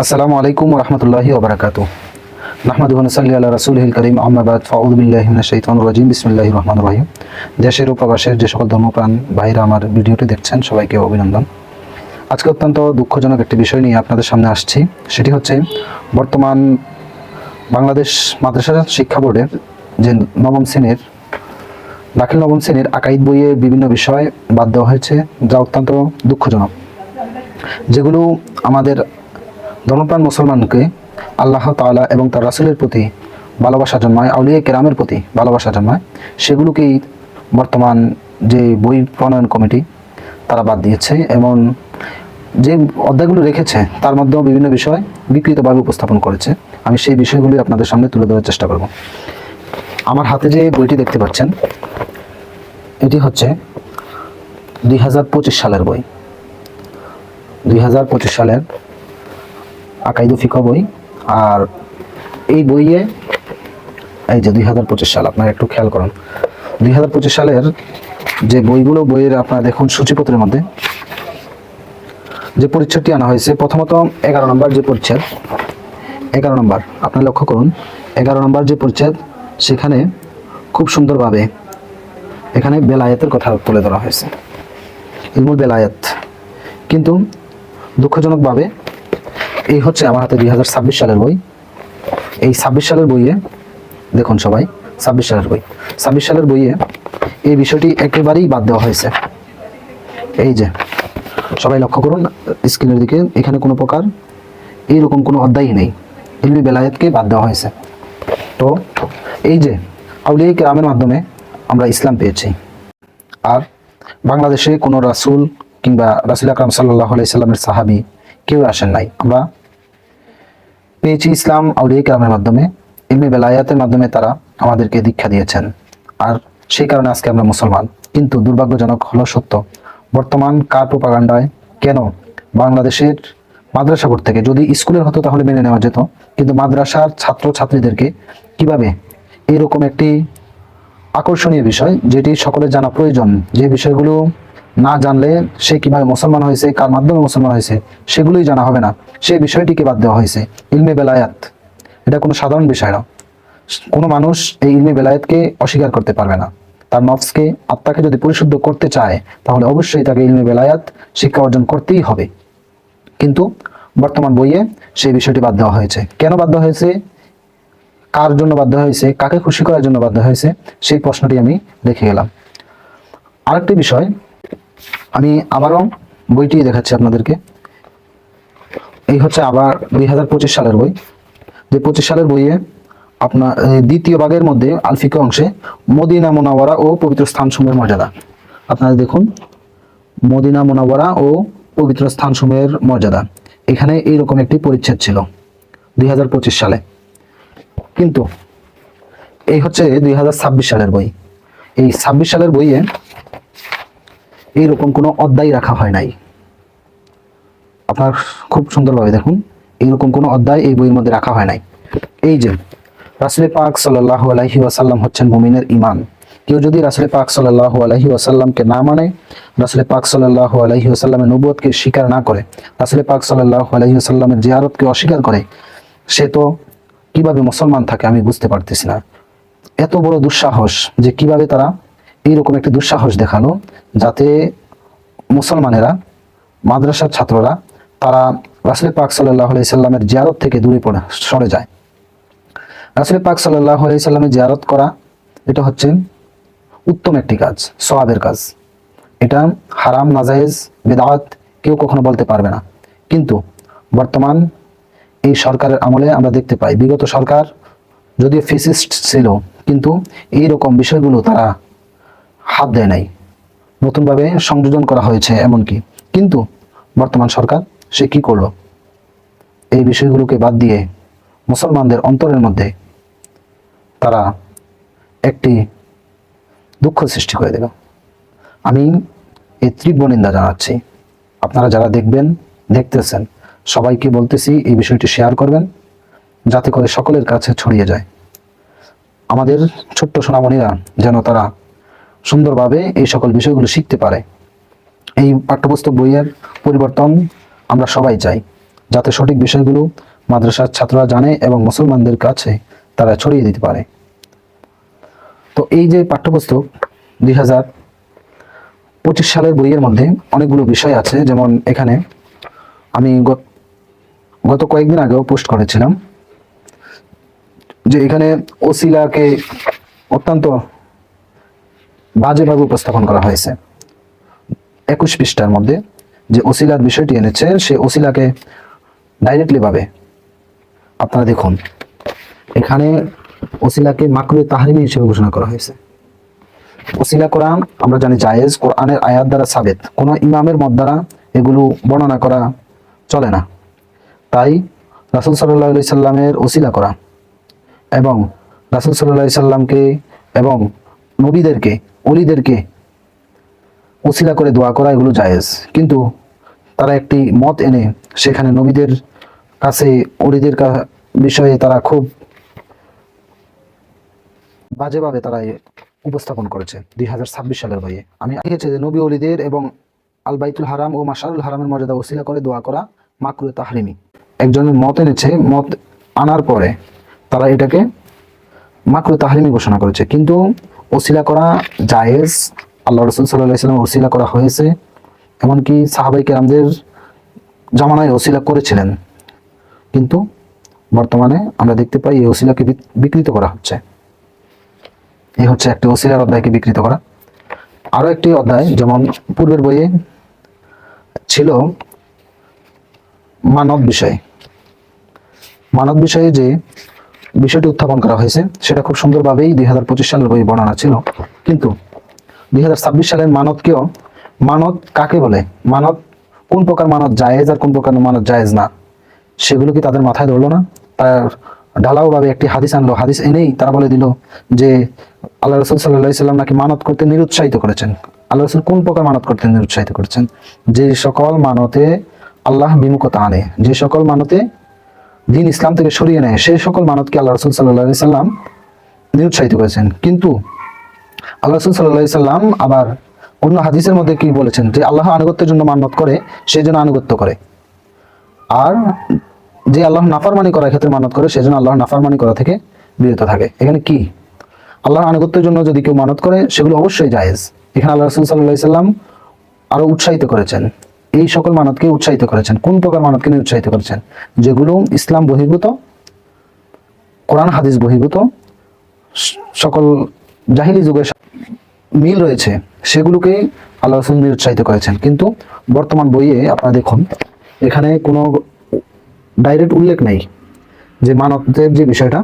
আসসালামু আলাইকুম রহমতুল্লাহি ওবরাকাত নাহমাদু সাল্লি আল্লাহ রাসুলহিল করিম আহমাবাদ ফাউদুবিল্লাহ শাইতান রাজিম বিসমিল্লাহ রহমান রহিম। দেশের ও প্রবাসের যে সকল ধর্মপ্রাণ ভাইরা আমার ভিডিওটি দেখছেন, সবাইকে অভিনন্দন। আজকে অত্যন্ত দুঃখজনক একটি বিষয় নিয়ে আপনাদের সামনে আসছি। সেটি হচ্ছে বর্তমান বাংলাদেশ মাদ্রাসা শিক্ষা বোর্ডের যে নবম শ্রেণির, দাখিল নবম শ্রেণির আকাইদ বইয়ে বিভিন্ন বিষয় বাদ দেওয়া হয়েছে, যা অত্যন্ত দুঃখজনক। যেগুলো আমাদের ধর্মপ্রাণ মুসলমানকে আল্লাহ তাআলা এবং তার রাসূলের প্রতি ভালোবাসা জন্মায়, আউলিয়া কেরামের প্রতি ভালোবাসা জন্মায়, সেগুলোকেই বর্তমান যে বই প্রণয়ন কমিটি তারা বাদ দিয়েছে এবং যে অধ্যায়গুলো রেখেছে তার মধ্যেও বিভিন্ন বিষয় বিকৃতভাবে উপস্থাপন করেছে। আমি সেই বিষয়গুলি আপনাদের সামনে তুলে ধরার চেষ্টা করব। আমার হাতে যে বইটি দেখতে পাচ্ছেন, এটি হচ্ছে দুই হাজার পঁচিশ সালের বই। দুই হাজার পঁচিশ সালের আকাইদু ফিকা বই। আর এই বইয়ে, এই যে দুই হাজার পঁচিশ সাল, আপনারা একটু খেয়াল করুন। দুই হাজার পঁচিশ সালের যে বইগুলো, বইয়ের আপনারা দেখুন সূচিপত্রের মধ্যে, যে পরিচ্ছেদটি আনা হয়েছে, প্রথমত এগারো নম্বর যে পরিচ্ছেদ, এগারো নম্বর, আপনারা লক্ষ্য করুন, এগারো নম্বর যে পরিচ্ছেদ, সেখানে খুব সুন্দরভাবে এখানে বেলায়েতের কথা তুলে ধরা হয়েছে। ইলমুল বেলায়েত। কিন্তু দুঃখজনকভাবে এই হচ্ছে আমার হাতে দুই হাজার ছাব্বিশ সালের বই। এই ছাব্বিশ সালের বইয়ে, দেখুন সবাই, ছাব্বিশ সালের বই। ছাব্বিশ সালের বইয়ে এই বিষয়টি একেবারেই বাদ দেওয়া হয়েছে। এই যে, সবাই লক্ষ্য করুন, স্ক্রিনের দিকে এখানে কোনো প্রকার এইরকম কোনো অধ্যায়ই নেই। ইলমি বেলায়েতকে বাদ দেওয়া হয়েছে। তো, এই যে, আউলিয়া কেরামের মাধ্যমে আমরা ইসলাম পেয়েছি। আর বাংলাদেশে কোনো রাসূল কিংবা রাসুল আকরাম সাল্লাহ সাল্লামের সাহাবি কেউ আসেন নাই। আমরা পেয়েছি ইসলাম আউলিয়া কেরামের মাধ্যমে এমনি বেলায়াতের মাধ্যমে তারা আমাদেরকে দীক্ষা দিয়েছেন। আর সেই কারণে আজকে আমরা মুসলমান। কিন্তু দুর্ভাগ্যজনক হলো সত্য, বর্তমান কার প্রোপাগান্ডায় কেন বাংলাদেশের মাদ্রাসা থেকে, যদি স্কুলের হতো তাহলে মেনে নেওয়া যেত। কিন্তু মাদ্রাসার ছাত্র ছাত্রীদেরকে কীভাবে এরকম একটি আকর্ষণীয় বিষয়, যেটি সকলের জানা প্রয়োজন, যে বিষয়গুলো না জানলে সে কীভাবে মুসলমান হয়েছে, কার মাধ্যমে মুসলমান হয়েছে, সেগুলোই জানা হবে না। সেই বিষয়টিকে বাদ দেওয়া হয়েছে। ইলমে বেলায়াত, এটা কোনো সাধারণ বিষয় না। কোনো মানুষ এই ইলমে বেলায়াতকে অস্বীকার করতে পারবে না। তার নফসকে, আত্মাকে যদি পরিশুদ্ধ করতে চায়, তাহলে অবশ্যই তাকে ইলমে বেলায়াত শিক্ষা অর্জন করতেই হবে। কিন্তু বর্তমান বইয়ে সেই বিষয়টি বাদ দেওয়া হয়েছে। কেন দেওয়া হয়েছে? কার জন্য বাধ্য হয়েছে? কাকে খুশি করার জন্য বাধ্য হয়েছে? সেই প্রশ্নটি আমি রেখে গেলাম। আরেকটি বিষয় আমি আবারও বইটি দেখাচ্ছি আপনাদেরকে। এই হচ্ছে আবার দুই হাজার পঁচিশ সালের বই। যে পঁচিশ সালের বইয়ে আপনার দ্বিতীয় ভাগের মধ্যে আলফিকা অংশে মদিনা মোনাওয়ারা ও পবিত্র স্থানসমূহের মর্যাদা। আপনারা দেখুন, মদিনা মোনাওয়ারা ও পবিত্র স্থানসমূহের মর্যাদা। এখানে এইরকম একটি পরিচ্ছেদ ছিল দুই হাজার পঁচিশ সালে। কিন্তু এই হচ্ছে দুই হাজার ছাব্বিশ সালের বই। এই ছাব্বিশ সালের বইয়ে এইরকম কোনো অধ্যায় রাখা হয় নাই। আপনার খুব সুন্দরভাবে দেখুন, এইরকম কোনো অধ্যায় এই বইয়ের মধ্যে রাখা হয় নাই। এই যে রাসুল পাক সাল্লাহ আলহি ওয়াসাল্লাম হচ্ছেন মুমিনের ইমান কেউ যদি রাসুল পাক সাল্লাহ আলহি ওয়াসাল্লামকে না মানে রাসুল পাক সাল্লাহ আলহি ওয়াসাল্লামের নবুয়তকে স্বীকার না করে রাসুল পাক সাল্লাহ আলহি ওয়াসাল্লামের জিয়ারতকে অস্বীকার করে, সে তো কীভাবে মুসলমান থাকে আমি বুঝতে পারতেছি না। এত বড় দুঃসাহস যে কীভাবে তারা এইরকম একটি দুঃসাহস দেখাল যাতে মুসলমানেরা, মাদ্রাসার ছাত্ররা, তারা রাসুল পাক সাল্লাহ সাল্লামের জিয়ারত থেকে দূরে পড়ে, সরে যায়। রাসুল পাক সাল্লাহ সাল্লামের জিয়ারত করা, এটা হচ্ছে উত্তম একটি কাজ সবাবের কাজ। এটা হারাম, নাজায়েজ বেদাওয়াত কেউ কখনো বলতে পারবে না। কিন্তু বর্তমান এই সরকারের আমলে আমরা দেখতে পাই, বিগত সরকার যদিও ফিসিস্ট ছিল, কিন্তু এই রকম বিষয়গুলো তারা হাত দেয় নাই। নতুনভাবে সংযোজন করা হয়েছে এমনকি। কিন্তু বর্তমান সরকার সে কি করল? এই বিষয়গুলোকে বাদ দিয়ে মুসলমানদের অন্তরের মধ্যে তারা একটি দুঃখ সৃষ্টি করে দিল। আমি এই তীব্র নিন্দা জানাচ্ছি। আপনারা যারা দেখবেন, দেখতেছেন, সবাইকে বলতেছি এই বিষয়টি শেয়ার করবেন, যাতে করে সকলের কাছে ছড়িয়ে যায়। আমাদের ছোট্ট সোনামণিরা যেন তারা সুন্দরভাবে এই সকল বিষয়গুলো শিখতে পারে। এই পাঠ্যপুস্তক বইয়ের পরিবর্তন আমরা সবাই চাই, যাতে সঠিক বিষয়গুলো মাদ্রাসার ছাত্ররা জানে এবং মুসলমানদের কাছে তারা ছড়িয়ে দিতে পারে। তো এই যে পাঠ্যপুস্তক দুই হাজার পঁচিশ সালের বইয়ের মধ্যে অনেকগুলো বিষয় আছে, যেমন এখানে আমি গত- কয়েকদিন আগেও পোস্ট করেছিলাম যে এখানে ওসিলাকে অত্যন্ত বাজেভাবে উপস্থাপন করা হয়েছে। একুশ পৃষ্ঠার মধ্যে যে ওসিলার বিষয়টি এনেছে সে ওসিলাকে ডাইরেক্টলি ভাবে। আপনারা দেখুন, এখানে ওসিলাকে মাকরুয়ে তাহরিমি হিসেবে ঘোষণা করা হয়েছে। ওসিলা কোরআন, আমরা জানি জায়েজ, কোরআনের আয়াত দ্বারা সাবেত। কোনো ইমামের মত দ্বারা এগুলো বর্ণনা করা চলে না। তাই রাসুল সাল্লাহ সাল্লামের ওসিলা করা এবং রাসুল সাল্লাহ সাল্লামকে এবং নবীদেরকে অলিদেরকে ওসিলা করে দোয়া করা এগুলো জায়েজ। কিন্তু তারা একটি মত এনে সেখানে নবীদের কাছে অলিদের বিষয়ে তারা খুব বাজেভাবে তারা উপস্থাপন করেছে দুই হাজার ছাব্বিশ সালের বইয়ে। আমি লিখেছি যে নবী অলিদের এবং আলবাইতুল হারাম ও মাসারুল হারামের মর্যাদা ওসিলা করে দোয়া করা মাকরু তাহরিমি। একজনের মত এনেছে, মত আনার পরে তারা এটাকে মাকরু তাহরিমি ঘোষণা করেছে। কিন্তু ওসিলা করা জায়েজ। আল্লাহ রসুল সাল্লাহ ইসলাম ওসিলা করা হয়েছে। এমনকি সাহাবাই কেরামদের জামানায় ওসিলা করেছিলেন। কিন্তু বর্তমানে আমরা দেখতে পাই এই ওসিলাকে বিকৃত করা হচ্ছে। এই হচ্ছে একটি ওসিলার অধ্যায়কে বিকৃত করা। আরও একটি অধ্যায় যেমন পূর্বের বইয়ে ছিল মানব বিষয়। মানব বিষয়ে যে বিষয়টি উত্থাপন করা হয়েছে। সেটা খুব সুন্দরভাবেই দুই হাজার পঁচিশ সালের বই বর্ণনা ছিল। কিন্তু দুই হাজার ছাব্বিশ সালের মানবকেও মানত কাকে বলে? মানত কোন প্রকার মানত জায়েজ আর কোন প্রকার মানত জায়েজ না? সেগুলো কি তাদের মাথায় ধরলো না? তার ঢালাওভাবে একটি হাদিস আনলো। হাদিস এনেই তারা বলে দিল যে আল্লাহ রসুল সাল্লাহ সাল্লাম নাকি মানত করতে নিরুৎসাহিত করেছেন। আল্লাহ রসুল কোন প্রকার মানত করতে নিরুৎসাহিত করেছেন? যে সকল মানতে আল্লাহ বিমুখতা আনে। যে সকল মানতে দিন ইসলাম থেকে সরিয়ে নেয়, সেই সকল মানতকে আল্লাহ রসুল সাল্লাহ সাল্লাম নিরুৎসাহিত করেছেন। কিন্তু আল্লাহ রসুল সাল্লাহ সাল্লাম আবার অন্য হাদিসের মধ্যে কি বলেছেন যে আল্লাহ আনুগত্যের জন্য মান্নত করে, সেই জন্য আনুগত্য করে। আর যে আল্লাহ নাফারমানি করার ক্ষেত্রে মানত করে সেজন্য আল্লাহ নাফারমানি করা থেকে বিরত থাকে। এখানে কি? আল্লাহর আনুগত্যের জন্য যদি কেউ মানত করে, সেগুলো অবশ্যই জায়েজ। এখানে আল্লাহ রসুল সাল্লাহ সাল্লাম আরও উৎসাহিত করেছেন। এই সকল মানতকে উৎসাহিত করেছেন। কোন প্রকার মানতকে উৎসাহিত করেছেন? যেগুলো ইসলাম বহির্ভূত, কোরআন, হাদিস বহির্ভূত সকল জাহিলি যুগের মিল রয়েছে, সেগুলোকে আল্লাহ রসুল নিরুৎসাহিত করেছেন। কিন্তু বর্তমান বইয়ে আপনারা দেখুন, এখানে কোনো ডাইরেক্ট উল্লেখ নেই যে মানবদের যে বিষয়টা।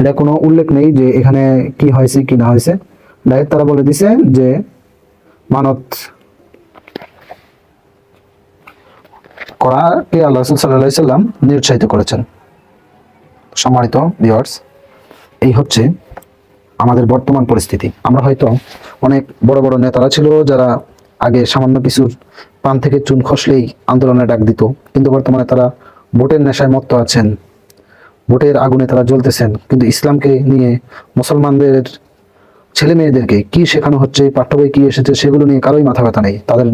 এটা কোনো উল্লেখ নেই যে এখানে কি হয়েছে, কি না হয়েছে। ডাইরেক্ট তারা বলে দিছে যে মানত করাকে আল্লাহ রসুল সাল্লাহ সাল্লাম নিরুৎসাহিত করেছেন। সম্মানিত ভিউয়ার্স এই হচ্ছে আমাদের বর্তমান পরিস্থিতি। আমরা হয়তো অনেক বড় বড় নেতারা ছিল যারা আগে সামান্য কিছুর পান থেকে চুন খসলেই আন্দোলনে ডাক দিত, কিন্তু বর্তমানে তারা ভোটের নেশায় মত্ত আছেন, ভোটের আগুনে তারা জ্বলতেছেন। কিন্তু ইসলামকে নিয়ে মুসলমানদের ছেলে মেয়েদেরকে কি শেখানো হচ্ছে পাঠ্য বই কি এসেছে, সেগুলো নিয়ে কারোই মাথা ব্যথা নেই। তাদের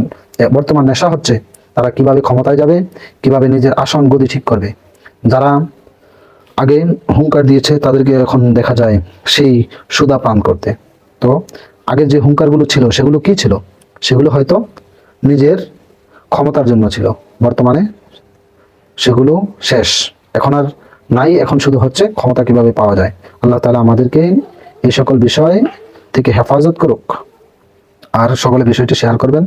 বর্তমান নেশা হচ্ছে তারা কীভাবে ক্ষমতায় যাবে, কীভাবে নিজের আসন গদি ঠিক করবে। যারা আগে হুঙ্কার দিয়েছে, তাদেরকে এখন দেখা যায় সেই সুদা পান করতে। তো আগের যে হুঙ্কারগুলো ছিল, সেগুলো কি ছিল? সেগুলো হয়তো নিজের ক্ষমতার জন্য ছিল। বর্তমানে সেগুলো শেষ। এখন আর নাই, এখন শুধু হচ্ছে ক্ষমতা কীভাবে পাওয়া যায়। আল্লাহ তালা আমাদেরকে এই সকল বিষয় থেকে হেফাজত করুক। আর সকলে বিষয়টি শেয়ার করবেন।